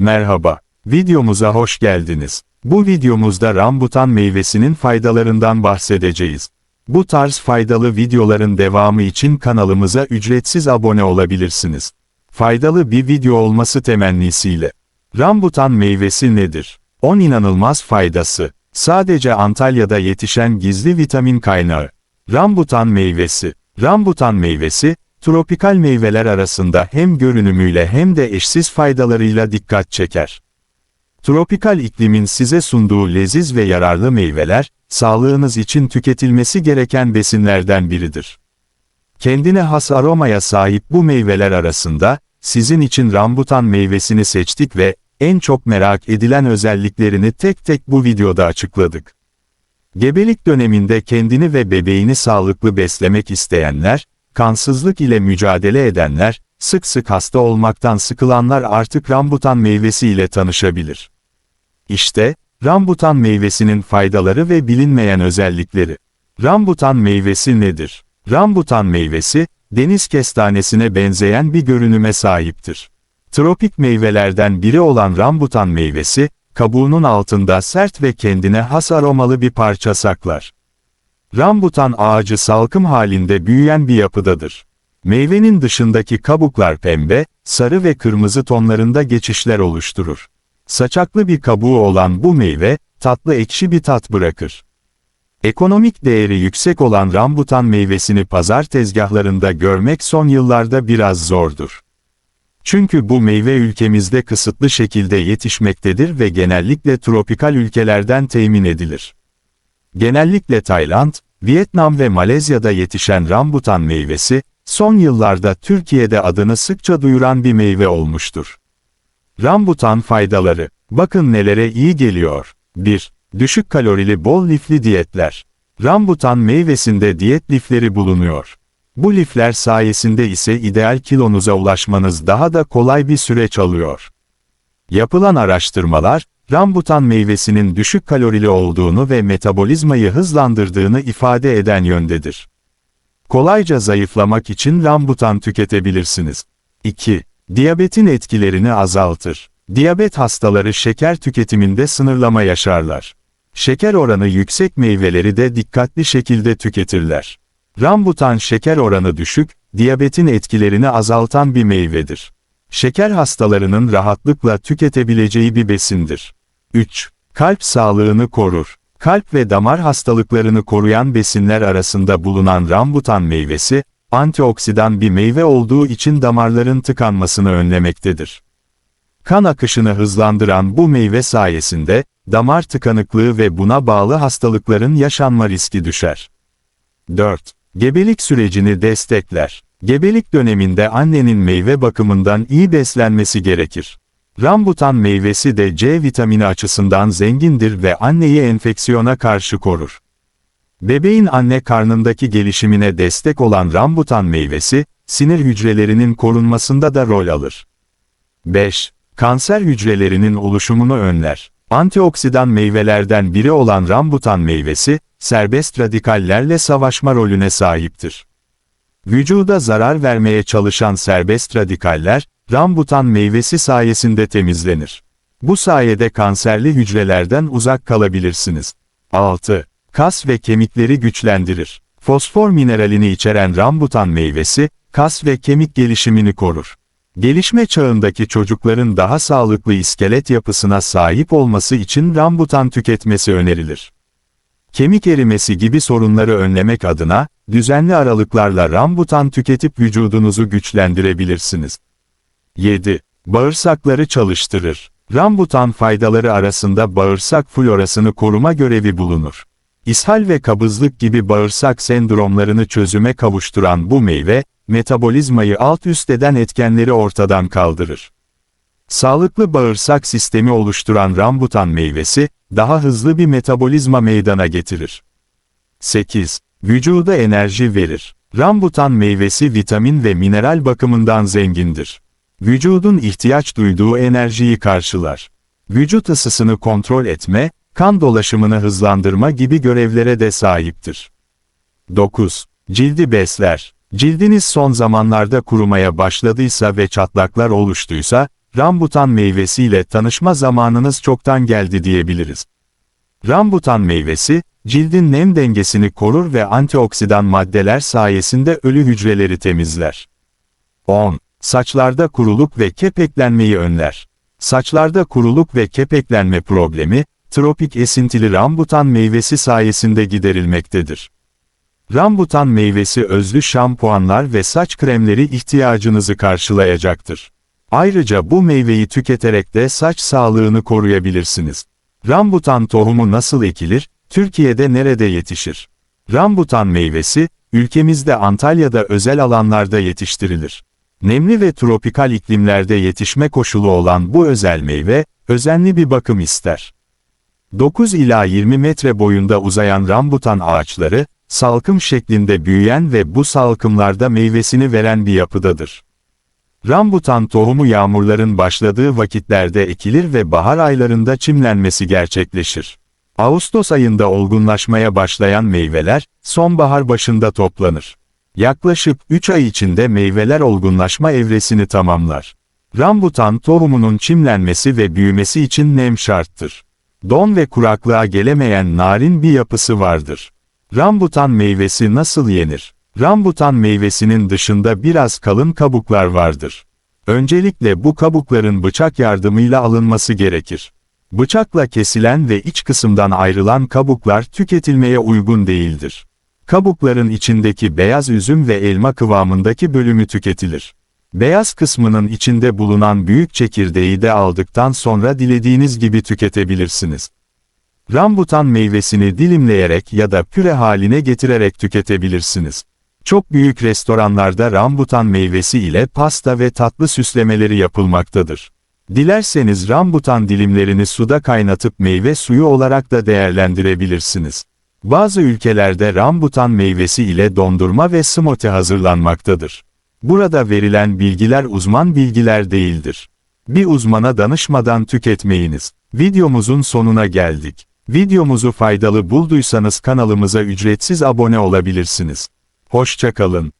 Merhaba, videomuza hoş geldiniz. Bu videomuzda rambutan meyvesinin faydalarından bahsedeceğiz. Bu tarz faydalı videoların devamı için kanalımıza ücretsiz abone olabilirsiniz. Faydalı bir video olması temennisiyle. Rambutan meyvesi nedir? 10 inanılmaz faydası. Sadece Antalya'da yetişen gizli vitamin kaynağı. Rambutan meyvesi. Rambutan meyvesi, tropikal meyveler arasında hem görünümüyle hem de eşsiz faydalarıyla dikkat çeker. Tropikal iklimin size sunduğu leziz ve yararlı meyveler, sağlığınız için tüketilmesi gereken besinlerden biridir. Kendine has aromaya sahip bu meyveler arasında, sizin için rambutan meyvesini seçtik ve, en çok merak edilen özelliklerini tek tek bu videoda açıkladık. Gebelik döneminde kendini ve bebeğini sağlıklı beslemek isteyenler, kansızlık ile mücadele edenler, sık sık hasta olmaktan sıkılanlar artık rambutan meyvesi ile tanışabilir. İşte, rambutan meyvesinin faydaları ve bilinmeyen özellikleri. Rambutan meyvesi nedir? Rambutan meyvesi, deniz kestanesine benzeyen bir görünüme sahiptir. Tropik meyvelerden biri olan rambutan meyvesi, kabuğunun altında sert ve kendine has aromalı bir parça saklar. Rambutan ağacı salkım halinde büyüyen bir yapıdadır. Meyvenin dışındaki kabuklar pembe, sarı ve kırmızı tonlarında geçişler oluşturur. Saçaklı bir kabuğu olan bu meyve, tatlı ekşi bir tat bırakır. Ekonomik değeri yüksek olan rambutan meyvesini pazar tezgahlarında görmek son yıllarda biraz zordur. Çünkü bu meyve ülkemizde kısıtlı şekilde yetişmektedir ve genellikle tropikal ülkelerden temin edilir. Genellikle Tayland, Vietnam ve Malezya'da yetişen rambutan meyvesi, son yıllarda Türkiye'de adını sıkça duyuran bir meyve olmuştur. Rambutan faydaları, bakın nelere iyi geliyor. 1. Düşük kalorili bol lifli diyetler. Rambutan meyvesinde diyet lifleri bulunuyor. Bu lifler sayesinde ise ideal kilonuza ulaşmanız daha da kolay bir süreç alıyor. Yapılan araştırmalar, rambutan meyvesinin düşük kalorili olduğunu ve metabolizmayı hızlandırdığını ifade eden yöndedir. Kolayca zayıflamak için rambutan tüketebilirsiniz. 2. Diyabetin etkilerini azaltır. Diyabet hastaları şeker tüketiminde sınırlama yaşarlar. Şeker oranı yüksek meyveleri de dikkatli şekilde tüketirler. Rambutan şeker oranı düşük, diyabetin etkilerini azaltan bir meyvedir. Şeker hastalarının rahatlıkla tüketebileceği bir besindir. 3. Kalp sağlığını korur. Kalp ve damar hastalıklarını koruyan besinler arasında bulunan rambutan meyvesi, antioksidan bir meyve olduğu için damarların tıkanmasını önlemektedir. Kan akışını hızlandıran bu meyve sayesinde, damar tıkanıklığı ve buna bağlı hastalıkların yaşanma riski düşer. 4. Gebelik sürecini destekler. Gebelik döneminde annenin meyve bakımından iyi beslenmesi gerekir. Rambutan meyvesi de C vitamini açısından zengindir ve anneyi enfeksiyona karşı korur. Bebeğin anne karnındaki gelişimine destek olan rambutan meyvesi, sinir hücrelerinin korunmasında da rol alır. 5. Kanser hücrelerinin oluşumunu önler. Antioksidan meyvelerden biri olan rambutan meyvesi, serbest radikallerle savaşma rolüne sahiptir. Vücuda zarar vermeye çalışan serbest radikaller, rambutan meyvesi sayesinde temizlenir. Bu sayede kanserli hücrelerden uzak kalabilirsiniz. 6. Kas ve kemikleri güçlendirir. Fosfor mineralini içeren rambutan meyvesi, kas ve kemik gelişimini korur. Gelişme çağındaki çocukların daha sağlıklı iskelet yapısına sahip olması için rambutan tüketmesi önerilir. Kemik erimesi gibi sorunları önlemek adına, düzenli aralıklarla rambutan tüketip vücudunuzu güçlendirebilirsiniz. 7. Bağırsakları çalıştırır. Rambutan faydaları arasında bağırsak florasını koruma görevi bulunur. İshal ve kabızlık gibi bağırsak sendromlarını çözüme kavuşturan bu meyve, metabolizmayı alt üst eden etkenleri ortadan kaldırır. Sağlıklı bağırsak sistemi oluşturan rambutan meyvesi, daha hızlı bir metabolizma meydana getirir. 8. Vücuda enerji verir. Rambutan meyvesi vitamin ve mineral bakımından zengindir. Vücudun ihtiyaç duyduğu enerjiyi karşılar. Vücut ısısını kontrol etme, kan dolaşımını hızlandırma gibi görevlere de sahiptir. 9. Cildi besler. Cildiniz son zamanlarda kurumaya başladıysa ve çatlaklar oluştuysa, rambutan meyvesiyle tanışma zamanınız çoktan geldi diyebiliriz. Rambutan meyvesi, cildin nem dengesini korur ve antioksidan maddeler sayesinde ölü hücreleri temizler. 10. Saçlarda kuruluk ve kepeklenmeyi önler. Saçlarda kuruluk ve kepeklenme problemi, tropik esintili rambutan meyvesi sayesinde giderilmektedir. Rambutan meyvesi özlü şampuanlar ve saç kremleri ihtiyacınızı karşılayacaktır. Ayrıca bu meyveyi tüketerek de saç sağlığını koruyabilirsiniz. Rambutan tohumu nasıl ekilir, Türkiye'de nerede yetişir? Rambutan meyvesi, ülkemizde Antalya'da özel alanlarda yetiştirilir. Nemli ve tropikal iklimlerde yetişme koşulu olan bu özel meyve, özenli bir bakım ister. 9 ila 20 metre boyunda uzayan rambutan ağaçları, salkım şeklinde büyüyen ve bu salkımlarda meyvesini veren bir yapıdadır. Rambutan tohumu yağmurların başladığı vakitlerde ekilir ve bahar aylarında çimlenmesi gerçekleşir. Ağustos ayında olgunlaşmaya başlayan meyveler, sonbahar başında toplanır. Yaklaşık 3 ay içinde meyveler olgunlaşma evresini tamamlar. Rambutan tohumunun çimlenmesi ve büyümesi için nem şarttır. Don ve kuraklığa gelemeyen narin bir yapısı vardır. Rambutan meyvesi nasıl yenir? Rambutan meyvesinin dışında biraz kalın kabuklar vardır. Öncelikle bu kabukların bıçak yardımıyla alınması gerekir. Bıçakla kesilen ve iç kısımdan ayrılan kabuklar tüketilmeye uygun değildir. Kabukların içindeki beyaz üzüm ve elma kıvamındaki bölümü tüketilir. Beyaz kısmının içinde bulunan büyük çekirdeği de aldıktan sonra dilediğiniz gibi tüketebilirsiniz. Rambutan meyvesini dilimleyerek ya da püre haline getirerek tüketebilirsiniz. Çok büyük restoranlarda rambutan meyvesi ile pasta ve tatlı süslemeleri yapılmaktadır. Dilerseniz rambutan dilimlerini suda kaynatıp meyve suyu olarak da değerlendirebilirsiniz. Bazı ülkelerde rambutan meyvesi ile dondurma ve smoothie hazırlanmaktadır. Burada verilen bilgiler uzman bilgiler değildir. Bir uzmana danışmadan tüketmeyiniz. Videomuzun sonuna geldik. Videomuzu faydalı bulduysanız kanalımıza ücretsiz abone olabilirsiniz. Hoşçakalın.